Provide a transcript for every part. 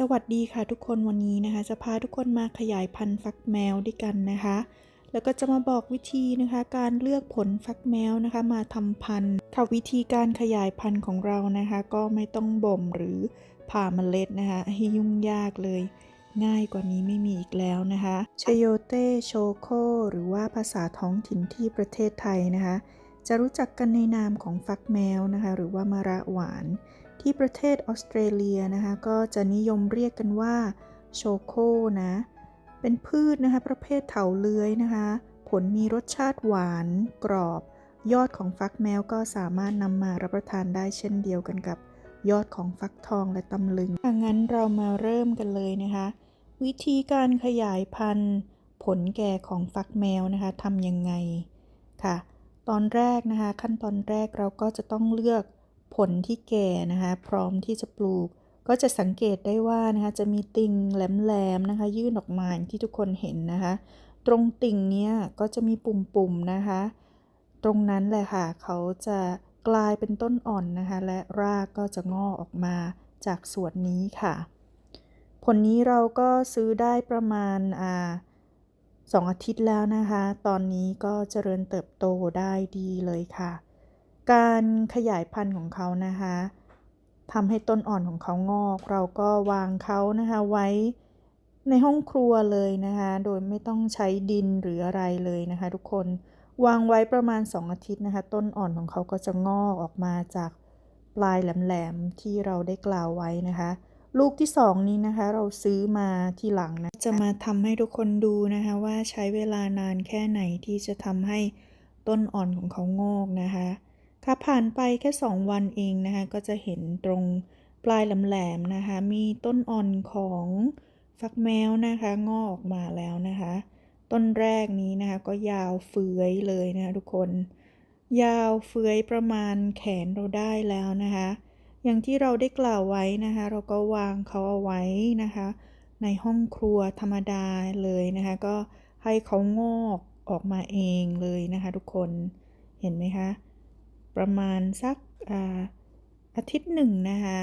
สวัสดีค่ะทุกคนวันนี้นะคะ จะพาทุกคนมาขยายพันธุ์ฟักแมวด้วยกันนะคะ แล้วก็จะมาบอกวิธีนะคะ การเลือกผลฟักแมวนะคะ มาทำพันธุ์ค่ะวิธีการขยายพันธุ์ของเรานะคะ ก็ไม่ต้องบ่มหรือผ่าเมล็ดนะคะให้ยุ่งยากเลย ง่ายกว่านี้ไม่มีอีกแล้วนะคะชโยเตโชโคหรือว่าภาษาท้องถิ่นที่ประเทศไทยนะคะ จะรู้จักกันในนามของฟักแมวนะคะ หรือว่ามะระหวาน ที่ประเทศออสเตรเลียนะคะ ก็จะนิยมเรียกกันว่าโชโคนะ เป็นพืชนะคะประเภทเถาเลื้อยนะคะ ผลมีรสชาติหวานกรอบ ยอดของฟักแมวก็สามารถนำมารับประทานได้เช่นเดียวกันกับยอดของฟักทองและตำลึงถ้างั้นเรามาเริ่มกันเลยนะคะ วิธีการขยายพันธุ์ ผลแก่ของฟักแมวนะคะทำยังไงค่ะ ตอนแรกนะคะ ขั้นตอนแรกเราก็จะต้องเลือก ผลที่แก่นะคะพร้อมที่จะปลูก ก็จะสังเกตได้ว่านะคะจะมีติ่งแหลมๆนะคะยื่นออกมาอย่างที่ทุกคนเห็นนะคะ ตรงติ่งเนี้ยก็จะมีปุ่มๆนะคะ ตรงนั้นแหละค่ะเขาจะกลายเป็นต้นอ่อนนะคะและรากก็จะงอกออกมาจากส่วนนี้ค่ะ ผลนี้เราก็ซื้อได้ประมาณอ่าสองอาทิตย์แล้วนะคะ ตอนนี้ก็เจริญเติบโตได้ดีเลยค่ะ การขยายพันธุ์ของเขานะคะทำให้ต้นอ่อนของเขางอก เราก็วางเขานะคะไว้ในห้องครัวเลยนะคะ โดยไม่ต้องใช้ดินหรืออะไรเลยนะคะ ทุกคนวางไว้ประมาณ 2 อาทิตย์นะคะ ต้นอ่อนของเขาก็จะงอกออกมาจากปลายแหลมๆที่เราได้กล่าวไว้นะคะ ลูกที่สองนี้นะคะ เราซื้อมาทีหลังนะ จะมาทำให้ทุกคนดูนะคะ ว่าใช้เวลานานแค่ไหนที่จะทำให้ต้นอ่อนของเขางอกนะคะ ค่ะผ่านไปแค่ 2 วันเองนะคะ ก็จะเห็นตรงปลายแหลมๆนะคะ มีต้นอ่อนของฟักแมวนะคะงอกออกมาแล้วนะคะ ต้นแรกนี้นะคะ ก็ยาวเฟื้อยเลยนะคะทุกคน ยาวเฟื้อยประมาณแขนเราได้แล้วนะคะ อย่างที่เราได้กล่าวไว้นะคะ เราก็วางเขาเอาไว้นะคะ ในห้องครัวธรรมดาเลยนะคะ ก็ให้เขางอกออกมาเองเลยนะคะ ทุกคนเห็นไหมคะ ประมาณสักอาอาทิตย์หนึ่งนะคะ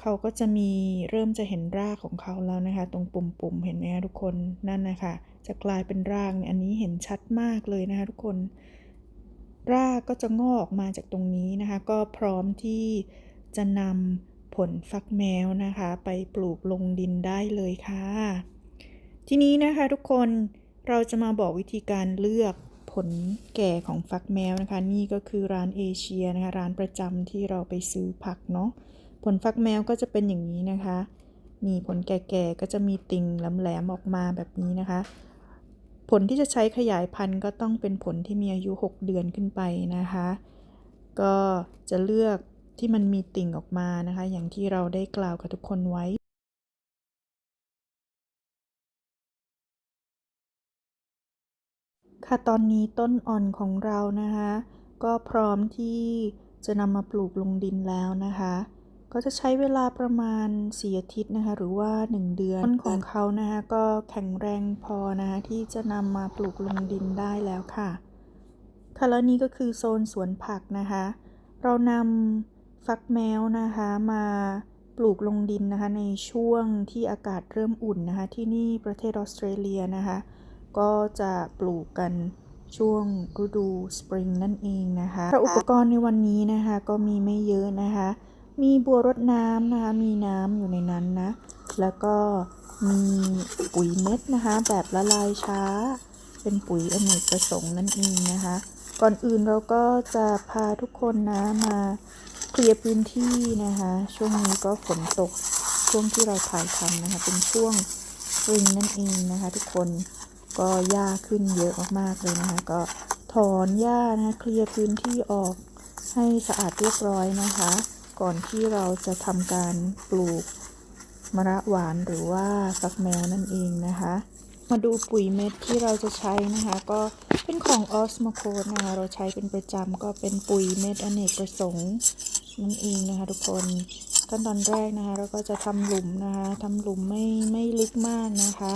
เขาก็จะมีเริ่มจะเห็นรากของเขาแล้วนะคะ ตรงปุ่มๆเห็นไหมคะทุกคนนั่นนะคะจะกลายเป็นรากเนี่ยอันนี้เห็นชัดมากเลยนะคะทุกคน รากก็จะงอกออกมาจากตรงนี้นะคะ ก็พร้อมที่จะนำผลฟักแมวนะคะ ไปปลูกลงดินได้เลยค่ะ ทีนี้นะคะทุกคนเราจะมาบอกวิธีการเลือก ผลแก่ของฟักแมวนะคะ นี่ก็คือร้านเอเชียนะคะ ร้านประจำที่เราไปซื้อผักเนาะผลฟักแมวก็จะเป็นอย่างนี้นะคะนี่ผลแก่ๆก็จะมีติ่งแหลมๆออกมาแบบนี้นะคะ ผลที่จะใช้ขยายพันธุ์ก็ต้องเป็นผลที่มีอายุ 6 เดือนขึ้นไปนะคะ ก็จะเลือกที่มันมีติ่งออกมานะคะ อย่างที่เราได้กล่าวกับทุกคนไว้ ค่ะตอนนี้ต้นอ่อนของเรานะคะ ก็พร้อมที่จะนำมาปลูกลงดินแล้วนะคะ ก็จะใช้เวลาประมาณ4อาทิตย์นะคะ หรือว่า 1 เดือนต้นของเขานะคะ ก็แข็งแรงพอนะคะที่จะนำมาปลูกลงดินได้แล้วค่ะค่ะแล้วนี้ก็คือโซนสวนผักนะคะ เรานำฟักแมวนะคะมาปลูกลงดินนะคะในช่วงที่อากาศเริ่มอุ่นนะคะ ที่นี่ประเทศออสเตรเลียนะคะ ก็จะปลูกกันช่วงฤดูสปริงนั่นเองนะคะอุปกรณ์ในวันนี้นะคะก็มีไม่เยอะนะคะ มีบัวรดน้ำนะคะ มีน้ำอยู่ในนั้นนะ แล้วก็มีปุ๋ยเม็ดนะคะ แบบละลายช้า เป็นปุ๋ยอเนกประสงค์นั่นเองนะคะ ก่อนอื่นเราก็จะพาทุกคนนะมาเคลียร์พื้นที่นะคะ ช่วงนี้ก็ฝนตกช่วงที่เราถ่ายทำนะคะ เป็นช่วงสปริงนั่นเองนะคะ ทุกคน ก็หญ้าขึ้นเยอะมากๆเลยนะคะ ก็ถอนหญ้านะคะเคลียร์พื้นที่ออกให้สะอาดเรียบร้อยนะคะ ก่อนที่เราจะทำการปลูกมะระหวานหรือว่าฟักแมวนั่นเองนะคะ มาดูปุ๋ยเม็ดที่เราจะใช้นะคะ ก็เป็นของ o s m o c o d นะคะเราใช้เป็นประจำก็เป็นปุ๋ยเม็ดอเนกประสงค์นั่นเองนะคะ ทุกคนขั้นตอนแรกนะคะ เราก็จะทำหลุมนะคะทำหลุมไม่ไม่ลึกมากนะคะ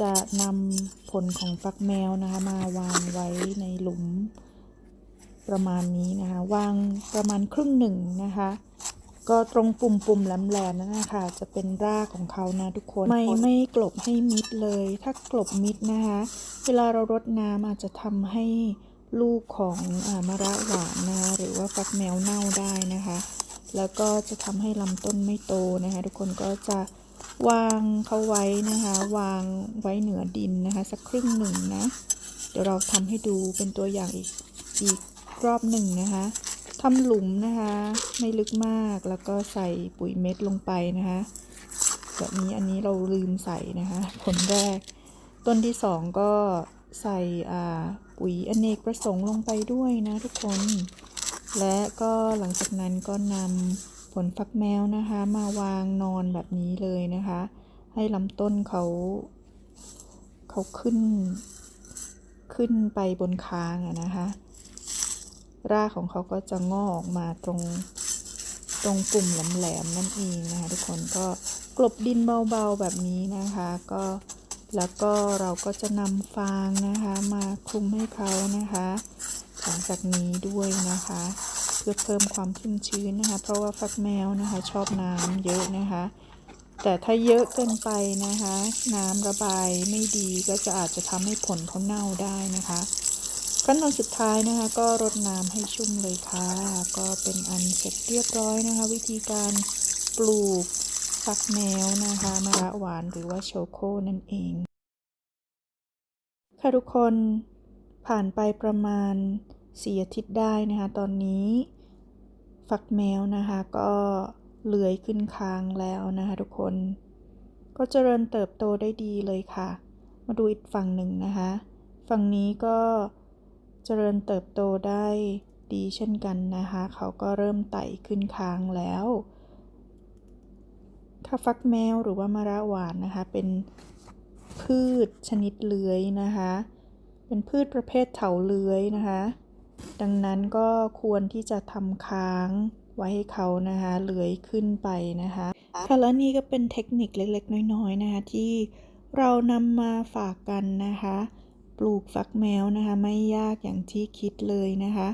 จะนำผลของฟักแมวนะคะ มาวางไว้ในหลุมประมาณนี้นะคะ วางประมาณครึ่งหนึ่งนะคะ ก็ตรงปุ่มปุ่มๆแหลมๆนั่นนะคะจะเป็นรากของเขานะทุกคนไม่ไม่กลบให้มิดเลย ถ้ากลบมิดนะคะ เวลาเรารดน้ำอาจจะทำให้ลูกของอามะระหวานนะคะหรือว่าฟักแมวเน่าได้นะคะ แล้วก็จะทำให้ลำต้นไม่โตนะคะ ทุกคนก็จะ วางเขาไว้นะคะ วางไว้เหนือดินนะคะ สักครึ่งหนึ่งนะ เดี๋ยวเราทำให้ดูเป็นตัวอย่างอีกอีกรอบหนึ่งนะคะทำหลุมนะคะ ไม่ลึกมากแล้วก็ใส่ปุ๋ยเม็ดลงไปนะคะแบบนี้อันนี้เราลืมใส่นะคะผลแรก ต้นที่สองก็ใส่อ่าปุ๋ยอเนกประสงค์ลงไปด้วยนะทุกคน และก็หลังจากนั้นก็นำ ผลฟักแมวนะคะ มาวางนอนแบบนี้เลยนะคะ ให้ลำต้นเขาเขาขึ้น ขึ้นไปบนคางอะนะคะ รากของเขาก็จะงอกออกมาตรงตรงปุ่มแหลมๆนั่นเองนะคะ ทุกคนก็กลบดินเบาๆแบบนี้นะคะ ก็แล้วก็เราก็จะนำฟางนะคะ มาคลุมให้เขานะคะ หลังจากนี้ด้วยนะคะ เพื่อเพิ่มความชุ่มชื้นนะคะ เพราะว่าฟักแมวนะคะ ชอบน้ำเยอะนะคะ แต่ถ้าเยอะเกินไปนะคะ น้ำระบายไม่ดีก็จะอาจจะทำให้ผลเขาเน่าได้นะคะขั้นตอนสุดท้ายนะคะ ก็รดน้ำให้ชุ่มเลยค่ะ ก็เป็นอันเสร็จเรียบร้อยนะคะ วิธีการปลูกฟักแมวนะคะมะระหวานหรือว่าโชโคนั่นเอง ค่ะทุกคนผ่านไปประมาณ สี่อาทิตย์ได้นะคะ ตอนนี้ฟักแมวนะคะ ก็เลื้อยขึ้นคางแล้วนะคะทุกคน ก็เจริญเติบโตได้ดีเลยค่ะ มาดูอีกฝั่งหนึ่งนะคะ ฝั่งนี้ก็เจริญเติบโตได้ดีเช่นกันนะคะ เขาก็เริ่มไต่ขึ้นคางแล้วค่ะฟักแมวหรือว่ามะระหวานนะคะ เป็นพืชชนิดเลื้อยนะคะ เป็นพืชประเภทเถาเลื้อยนะคะ ดังนั้นก็ควรที่จะทำค้างไว้ให้เขานะคะเลื้อยขึ้นไปนะคะค่ะและนี่ก็เป็นเทคนิคเล็กๆ น้อยๆนะคะที่เรานำมาฝากกันนะคะ ปลูกฟักแมวนะคะไม่ยากอย่างที่คิดเลยนะคะ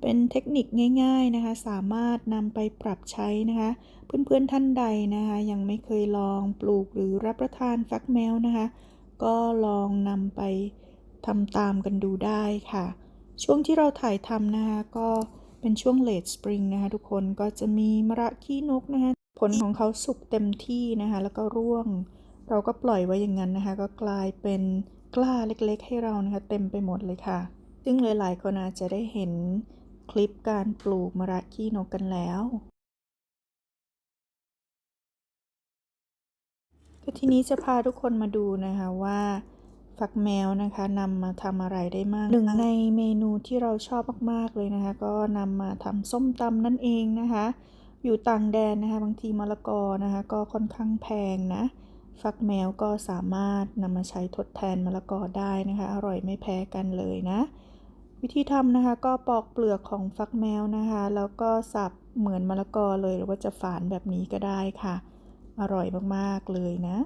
เป็นเทคนิคง่าย ๆนะคะ สามารถนำไปปรับใช้นะคะ เพื่อนๆท่านใดนะคะ ยังไม่เคยลองปลูกหรือรับประทานฟักแมวนะคะ ก็ลองนำไปทำตามกันดูได้ค่ะ ช่วงที่เราถ่ายทำนะคะก็เป็นช่วงเลดสปริงนะคะทุกคนก็จะมีมระขี้นกนะคะผลของเขาสุกเต็มที่นะคะแล้วก็ร่วง เราก็ปล่อยไว้อย่างนั้นนะคะ ก็กลายเป็นกล้าเล็กๆ ให้เรานะคะเต็มไปหมดเลยค่ะ ซึ่งหลายๆคนอาจจะได้เห็นคลิปการปลูกมระขี้นกกันแล้วก็ทีนี้จะพาทุกคนมาดูนะคะว่า ฟักแมวนะคะนำมาทำอะไรได้มากหนึ่งในเมนูที่เราชอบมากๆเลยนะคะ ก็นำมาทำส้มตำนั่นเองนะคะ อยู่ต่างแดนนะคะ บางทีมะละกอนะคะ ก็ค่อนข้างแพงนะ ฟักแมวก็สามารถนำมาใช้ทดแทนมะละกอได้นะคะ อร่อยไม่แพ้กันเลยนะ วิธีทำนะคะก็ปอกเปลือกของฟักแมวนะคะ แล้วก็สับเหมือนมะละกอเลยหรือว่าจะฝานแบบนี้ก็ได้ค่ะ อร่อยมากๆเลยนะ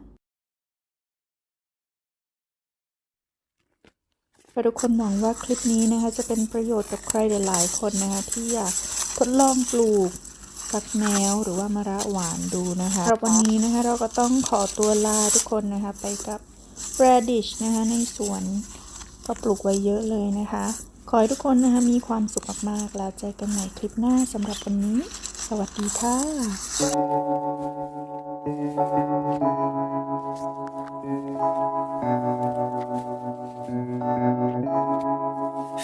ค่ะทุกคนหวังว่าคลิปนี้นะคะ จะเป็นประโยชน์กับใครหลายๆคนนะคะ ที่อยากทดลองปลูกฟักแมวหรือว่ามะระหวานดูนะคะสำหรับวันนี้นะคะ เราก็ต้องขอตัวลาทุกคนนะคะ ไปกับ radish นะคะ ในสวนก็ปลูกไว้เยอะเลยนะคะ ขอให้ทุกคนนะคะมีความสุขมากๆแล้วเจอกันใหม่คลิปหน้าสำหรับวันนี้ สวัสดีค่ะ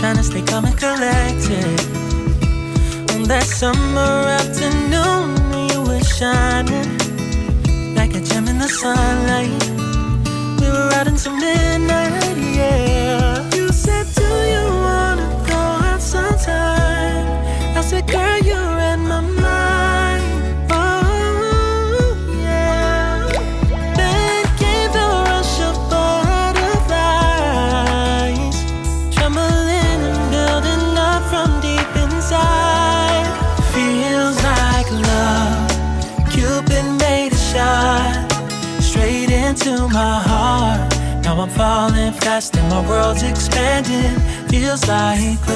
trying to stay calm and collected. On that summer afternoon, you were shining like a gem in the sun falling fast and my world's expanding. Feels like.